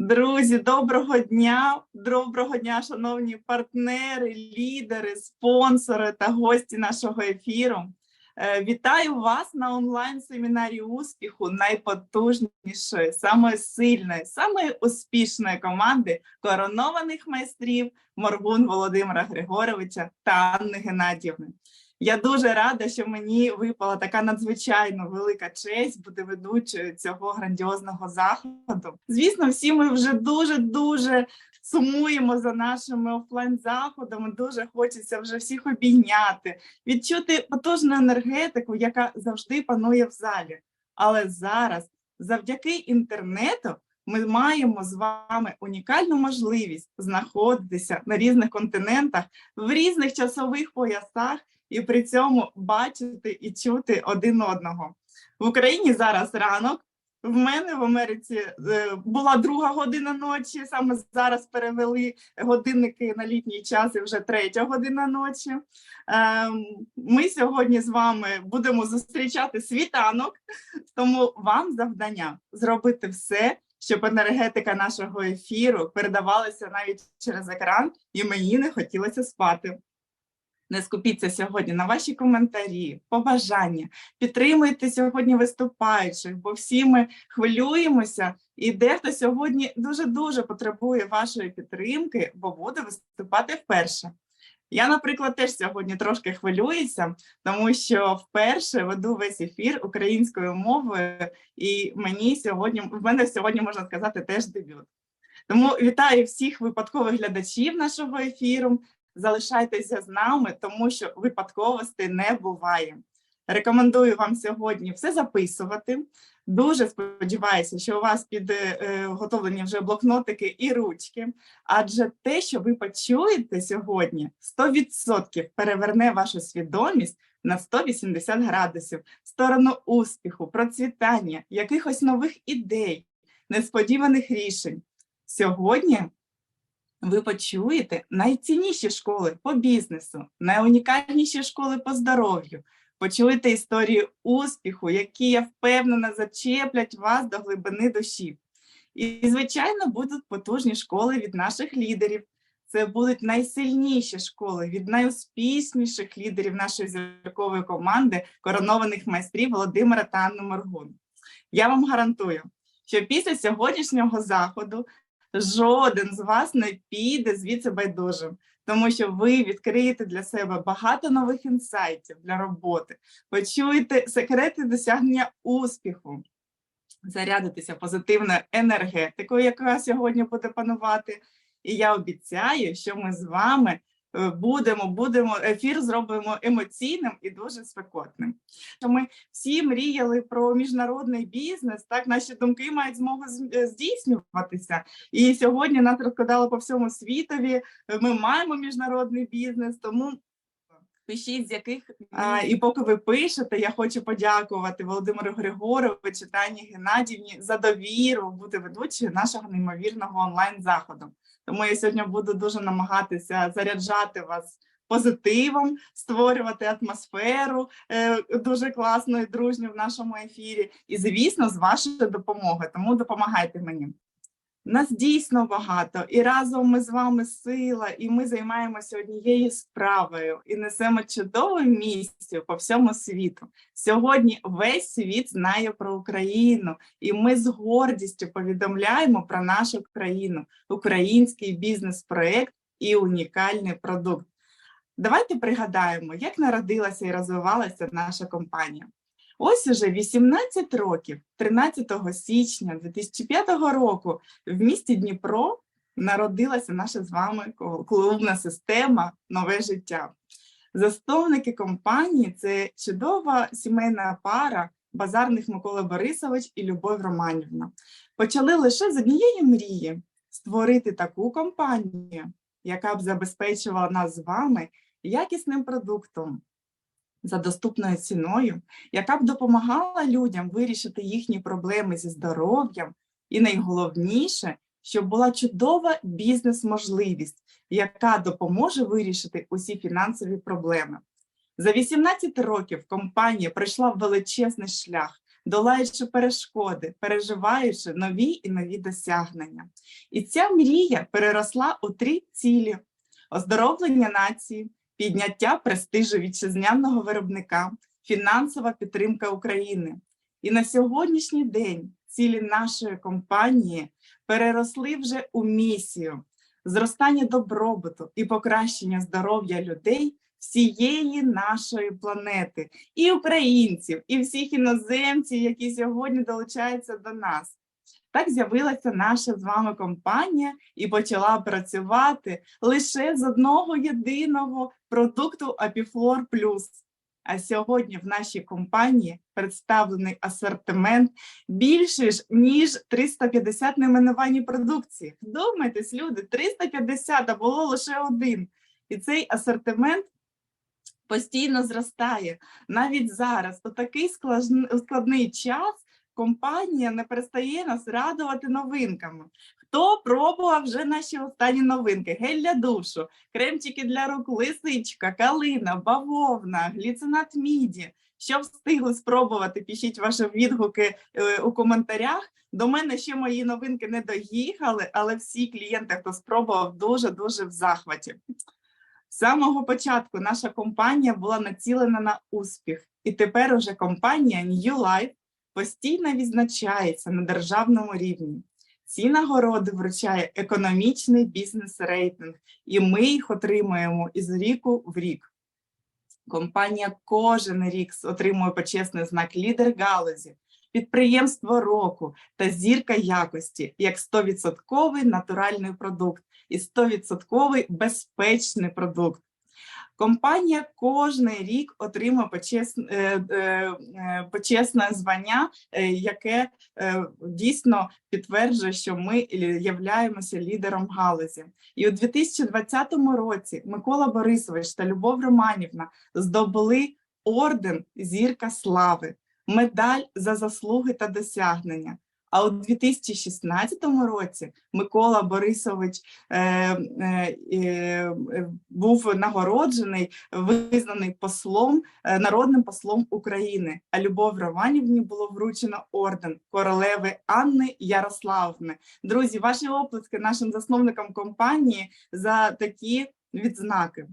Друзі, доброго дня! Доброго дня, шановні партнери, лідери, спонсори та гості нашого ефіру. Е, Вітаю вас на онлайн-семінарі успіху найпотужнішої, самої сильної, самої успішної команди коронованих майстрів Моргун Володимира Григоровича та Анни Геннадіївни. Я дуже рада, що мені випала така надзвичайно велика честь бути ведучою цього грандіозного заходу. Звісно, всі ми вже дуже дуже сумуємо за нашими офлайн заходами. Дуже хочеться вже всіх обійняти, відчути потужну енергетику, яка завжди панує в залі. Але зараз, завдяки інтернету, ми маємо з вами унікальну можливість знаходитися на різних континентах в різних часових поясах і при цьому бачити і чути один одного. В Україні зараз ранок. В мене в Америці е, була друга година ночі. Саме зараз перевели годинники на літній час і вже третя година ночі. Ем, Ми сьогодні з вами будемо зустрічати світанок, тому вам завдання зробити все, щоб енергетика нашого ефіру передавалася навіть через екран, і мені не хотілося спати. Не скупіться сьогодні на ваші коментарі, побажання. Підтримуйте сьогодні виступаючих, бо всі ми хвилюємося, і дехто сьогодні дуже-дуже потребує вашої підтримки, бо буде виступати вперше. Я, наприклад, теж сьогодні трошки хвилююся, тому що вперше веду весь ефір українською мовою, і мені сьогодні в мене сьогодні можна сказати теж дебют. Тому вітаю всіх випадкових глядачів нашого ефіру залишайтеся з нами, тому що випадковостей не буває. Рекомендую вам сьогодні все записувати. Дуже сподіваюся, що у вас підготовлені вже блокнотики і ручки, адже те, що ви почуєте сьогодні, 100% переверне вашу свідомість на 180 градусів в сторону успіху, процвітання, якихось нових ідей, несподіваних рішень. Сьогодні ви почуєте найцінніші школи по бізнесу, найунікальніші школи по здоров'ю. Почуєте історії успіху, які я впевнена зачеплять вас до глибини душі. І, звичайно, будуть потужні школи від наших лідерів. Це будуть найсильніші школи від найуспішніших лідерів нашої зіркової команди, коронованих майстрів Володимира та Анну Моргун. Я вам гарантую, що після сьогоднішнього заходу жоден з вас не піде звідси байдужим, тому що ви відкриєте для себе багато нових інсайтів для роботи, почуєте секрети досягнення успіху, зарядитеся позитивною енергетикою, яка сьогодні буде панувати. І я обіцяю, що ми з вами будемо, будемо ефір зробимо емоційним і дуже спекотним. Ми всі мріяли про міжнародний бізнес. Так наші думки мають змогу е, здійснюватися. І сьогодні нас розкладали по всьому світові. Ми маємо міжнародний бізнес, тому. Пишіть, з яких а, і поки ви пишете, я хочу подякувати Володимиру Григоровичу та Ані Геннадівні за довіру бути ведучою нашого неймовірного онлайн заходу. Тому я сьогодні буду дуже намагатися заряджати вас позитивом, створювати атмосферу е, дуже класну і дружню в нашому ефірі. І, звісно, з вашою допомогою. Тому допомагайте мені. Нас дійсно багато, і разом ми з вами сила, і ми займаємося однією справою і несемо чудову місію по всьому світу. Сьогодні весь світ знає про Україну, і ми з гордістю повідомляємо про нашу країну, український бізнес-проект і унікальний продукт. Давайте пригадаємо, як народилася і розвивалася наша компанія. Ось уже 18 років, 13 січня 2005 року, в місті Дніпро народилася наша з вами клубна система Нове життя. Засновники компанії це чудова сімейна пара базарних Микола Борисович і Любов Романівна. Почали лише з однієї мрії створити таку компанію, яка б забезпечувала нас з вами якісним продуктом за доступною ціною, яка б допомагала людям вирішити їхні проблеми зі здоров'ям, і найголовніше, щоб була чудова бізнес-можливість, яка допоможе вирішити усі фінансові проблеми. За 18 років компанія пройшла величезний шлях, долаючи перешкоди, переживаючи нові і нові досягнення. І ця мрія переросла у три цілі: оздоровлення нації, підняття престижу вітчизняного виробника, фінансова підтримка України. І на сьогоднішній день цілі нашої компанії переросли вже у місію зростання добробуту і покращення здоров'я людей всієї нашої планети, і українців, і всіх іноземців, які сьогодні долучаються до нас. Так з'явилася наша з вами компанія і почала працювати лише з одного єдиного продукту Apiflor Plus. А сьогодні в нашій компанії представлений асортимент більше ніж 350 найменувань продукції. Вдумайтесь, люди, 350, а було лише один. І цей асортимент постійно зростає. Навіть зараз, у такий складний час, компанія не перестає нас радувати новинками. Хто пробував вже наші останні новинки? Гель для душу, кремчики для рук, лисичка, калина, бавовна, гліцинат міді. Що встигли спробувати, пишіть ваші відгуки е, у коментарях. До мене ще мої новинки не доїхали, але всі клієнти, хто спробував, дуже дуже в захваті. З самого початку наша компанія була націлена на успіх, і тепер уже компанія New Life постійно відзначається на державному рівні. Ці нагороди вручає економічний бізнес-рейтинг, і ми їх отримуємо із ріку в рік. Компанія кожен рік отримує почесний знак лідер галузі, підприємство року та зірка якості як 100% натуральний продукт і 100% безпечний продукт. Компанія кожен рік отримує почесне, е, е, почесне звання, е, яке дійсно підтверджує, що ми являємося лідером галузі. І у 2020 році Микола Борисович та Любов Романівна здобули орден Зірка слави, медаль за заслуги та досягнення. А у 2016 році Микола Борисович е, е, е, був нагороджений, визнаний послом, е, народним послом України. А Любов Романівні було вручено орден королеви Анни Ярославни. Друзі, ваші оплески нашим засновникам компанії за такі відзнаки.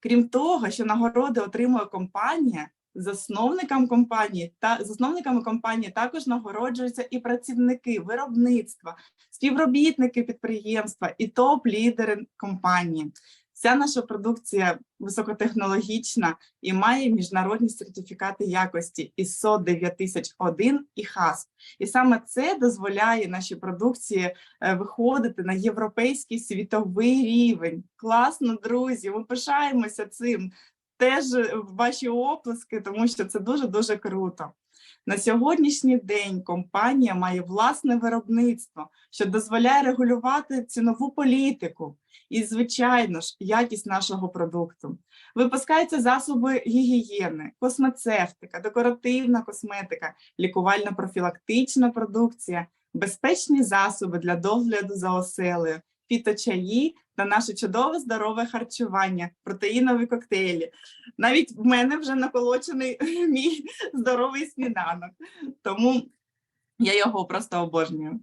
Крім того, що нагороди отримує компанія, засновникам компанії та засновниками компанії також нагороджуються і працівники виробництва, співробітники підприємства і топ-лідери компанії. Вся наша продукція високотехнологічна і має міжнародні сертифікати якості ISO 9001 і ХАСП. І саме це дозволяє нашій продукції е, виходити на європейський світовий рівень. Класно, друзі! Ми пишаємося цим теж ваші оплески, тому що це дуже дуже круто. На сьогоднішній день компанія має власне виробництво, що дозволяє регулювати цінову політику і, звичайно ж, якість нашого продукту. Випускаються засоби гігієни, космецевтика, декоративна косметика, лікувально-профілактична продукція, безпечні засоби для догляду за оселею, фіточаї на наше чудове здорове харчування, протеїнові коктейлі. Навіть в мене вже наколочений мій здоровий сніданок. Тому я його просто обожнюю.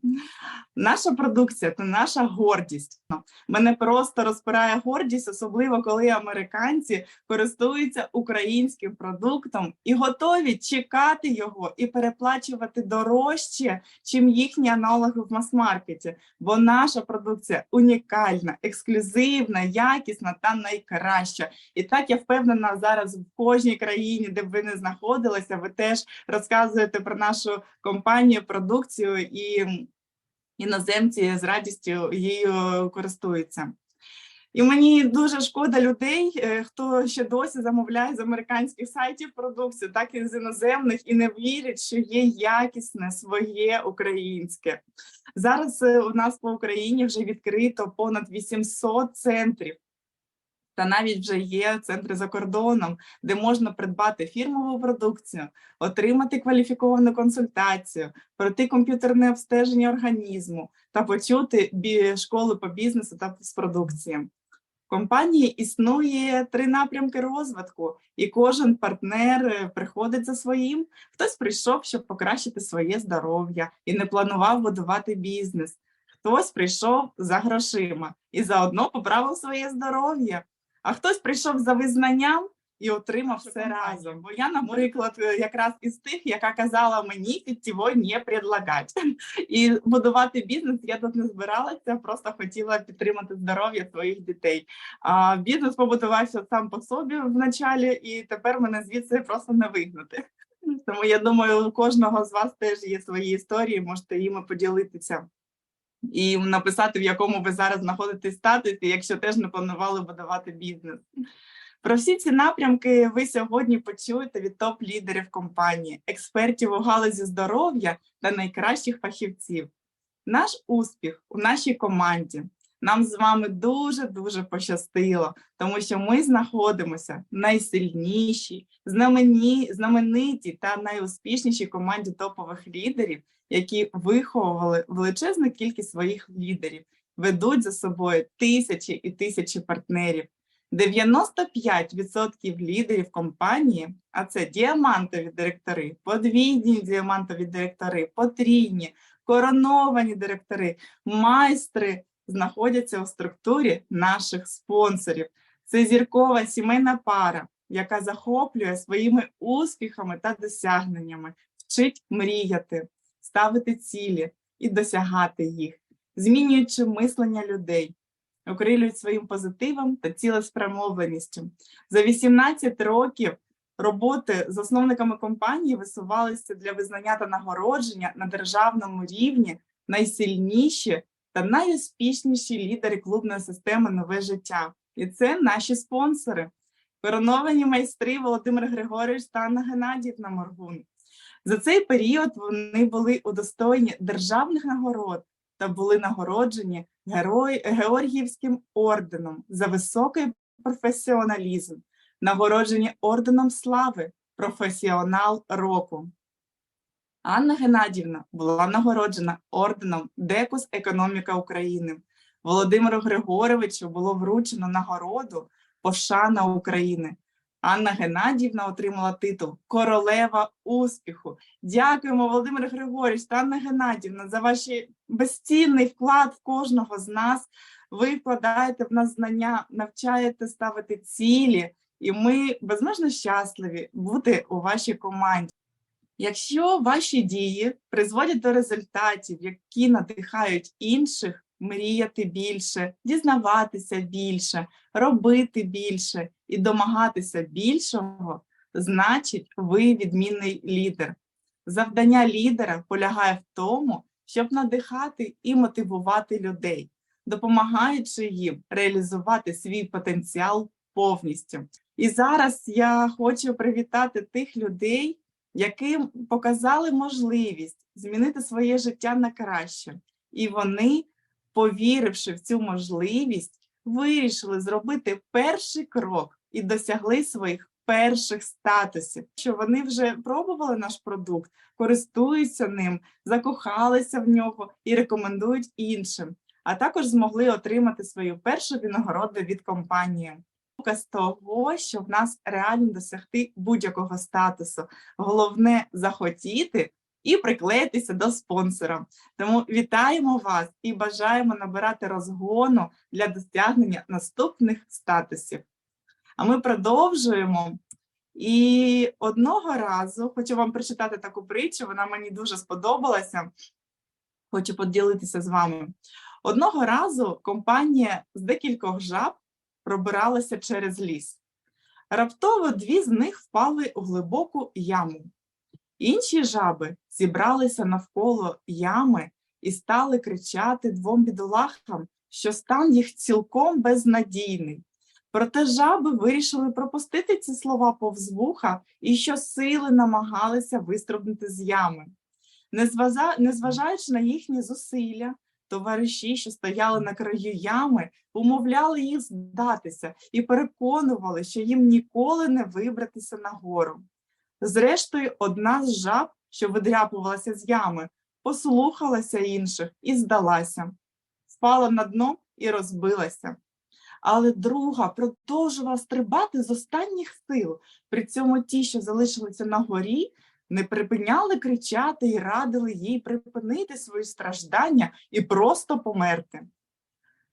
Наша продукція це наша гордість. Мене просто розпирає гордість, особливо коли американці користуються українським продуктом і готові чекати його і переплачувати дорожче, чим їхні аналоги в мас-маркеті. Бо наша продукція унікальна, ексклюзивна, якісна та найкраща. І так я впевнена зараз в кожній країні, де б ви не знаходилися, ви теж розказуєте про нашу компанію продукцію і іноземці з радістю її користуються. І мені дуже шкода людей, е, хто ще досі замовляє з американських сайтів продукцію, так і з іноземних, і не вірять, що є якісне своє українське. Зараз е, у нас по Україні вже відкрито понад 800 центрів та навіть вже є центри за кордоном, де можна придбати фірмову продукцію, отримати кваліфіковану консультацію, пройти комп'ютерне обстеження організму та почути школи по бізнесу та з продукції. компанії існує три напрямки розвитку, і кожен партнер е, приходить за своїм. Хтось прийшов, щоб покращити своє здоров'я і не планував будувати бізнес. Хтось прийшов за грошима і заодно поправив своє здоров'я. А хтось прийшов за визнанням і отримав все разом. Бо я, наприклад, е, якраз із тих, яка казала мені підтіво не предлагать. І будувати бізнес я тут не збиралася, просто хотіла підтримати здоров'я своїх дітей. А бізнес побудувався сам по собі в і тепер мене звідси просто не вигнати. Тому я думаю, у кожного з вас теж є свої історії, можете їми поділитися. І написати, в якому ви зараз знаходитесь статусі, якщо теж не планували будувати бізнес. Про всі ці напрямки ви сьогодні почуєте від топ-лідерів компанії, експертів у галузі здоров'я та найкращих фахівців. Наш успіх у нашій команді. Нам з вами дуже дуже пощастило, тому що ми знаходимося в знамені, знамениті та найуспішнішій команді топових лідерів, які виховували величезну кількість своїх лідерів, ведуть за собою тисячі і тисячі партнерів. 95% лідерів компанії, а це діамантові директори, подвійні діамантові директори, потрійні, короновані директори, майстри знаходяться у структурі наших спонсорів. Це зіркова сімейна пара, яка захоплює своїми успіхами та досягненнями, вчить мріяти, ставити цілі і досягати їх, змінюючи мислення людей окрилюють своїм позитивом та цілеспрямованістю. За 18 років роботи засновниками компанії висувалися для визнання та нагородження на державному рівні найсильніші та найуспішніші лідери клубної системи Нове життя. І це наші спонсори, короновані майстри Володимир Григорович та Анна Геннадіївна Моргун. За цей період вони були удостоєні державних нагород та були нагороджені Герой, Георгіївським орденом за високий професіоналізм, нагороджені орденом слави професіонал року. Анна Геннадівна була нагороджена орденом Декус Економіка України. Володимиру Григоровичу було вручено нагороду Пошана України Анна Геннадіївна отримала титул Королева успіху. Дякуємо, Володимир Григорійович та Анна Геннадіївна, за ваш безцінний вклад в кожного з нас. Ви вкладаєте в нас знання, навчаєте ставити цілі, і ми безмежно щасливі бути у вашій команді. Якщо ваші дії призводять до результатів, які надихають інших, мріяти більше, дізнаватися більше, робити більше і домагатися більшого, значить, ви відмінний лідер. Завдання лідера полягає в тому, щоб надихати і мотивувати людей, допомагаючи їм реалізувати свій потенціал повністю. І зараз я хочу привітати тих людей, яким показали можливість змінити своє життя на краще, і вони повіривши в цю можливість, вирішили зробити перший крок і досягли своїх перших статусів, що вони вже пробували наш продукт, користуються ним, закохалися в нього і рекомендують іншим, а також змогли отримати свою першу винагороду від компанії. З того, що в нас реально досягти будь-якого статусу. Головне захотіти і приклеїтися до спонсора. Тому вітаємо вас і бажаємо набирати розгону для досягнення наступних статусів. А ми продовжуємо. І одного разу хочу вам прочитати таку притчу, вона мені дуже сподобалася. Хочу поділитися з вами. Одного разу компанія з декількох жаб пробиралася через ліс. Раптово дві з них впали у глибоку яму. Інші жаби зібралися навколо ями і стали кричати двом бідолахам, що стан їх цілком безнадійний. Проте жаби вирішили пропустити ці слова повз вуха і щосили намагалися вистрибнути з ями. Незважаючи на їхні зусилля, товариші, що стояли на краю ями, умовляли їх здатися і переконували, що їм ніколи не вибратися нагору. Зрештою, одна з жаб, що видряпувалася з ями, послухалася інших і здалася, впала на дно і розбилася. Але друга продовжувала стрибати з останніх сил. При цьому ті, що залишилися на горі, не припиняли кричати і радили їй припинити свої страждання і просто померти.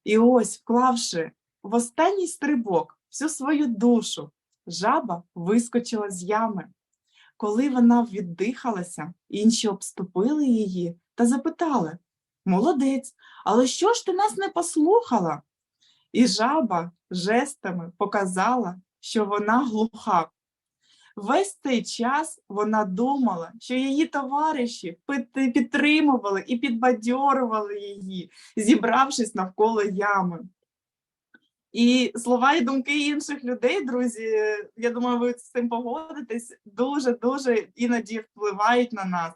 І ось, вклавши в останній стрибок всю свою душу, жаба вискочила з ями. Коли вона віддихалася, інші обступили її та запитали: Молодець, але що ж ти нас не послухала? І жаба жестами показала, що вона глуха. Весь цей час вона думала, що її товариші підтримували і підбадьорували її, зібравшись навколо ями. І слова і думки інших людей, друзі, я думаю, ви з цим погодитесь, дуже дуже іноді впливають на нас.